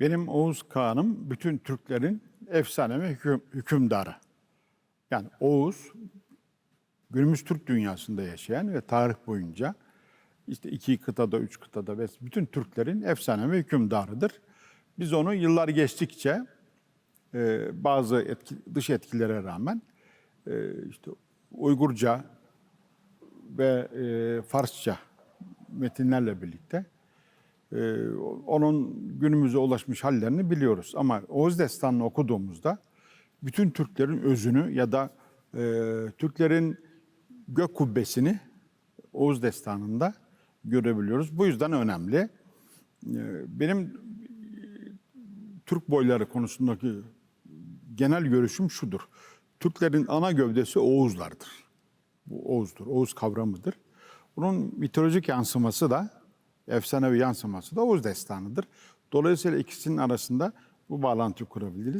Benim Oğuz Kağan'ım bütün Türklerin efsane hüküm, hükümdarı. Yani Oğuz günümüz Türk dünyasında yaşayan ve tarih boyunca işte iki kıtada, üç kıtada ve bütün Türklerin efsane hükümdarıdır. Biz onu yıllar geçtikçe e, bazı etki, dış etkilere rağmen e, işte Uygurca ve e, Farsça metinlerle birlikte e, onun günümüze ulaşmış hallerini biliyoruz. Ama Oğuz Destanı'nı okuduğumuzda bütün Türklerin özünü ya da e, Türklerin gök kubbesini Oğuz Destanı'nda görebiliyoruz. Bu yüzden önemli. E, benim Türk boyları konusundaki genel görüşüm şudur. Türklerin ana gövdesi Oğuzlardır. Bu Oğuz'dur, Oğuz kavramıdır. Bunun mitolojik yansıması da, efsanevi yansıması da Oğuz destanıdır. Dolayısıyla ikisinin arasında bu bağlantıyı kurabiliriz.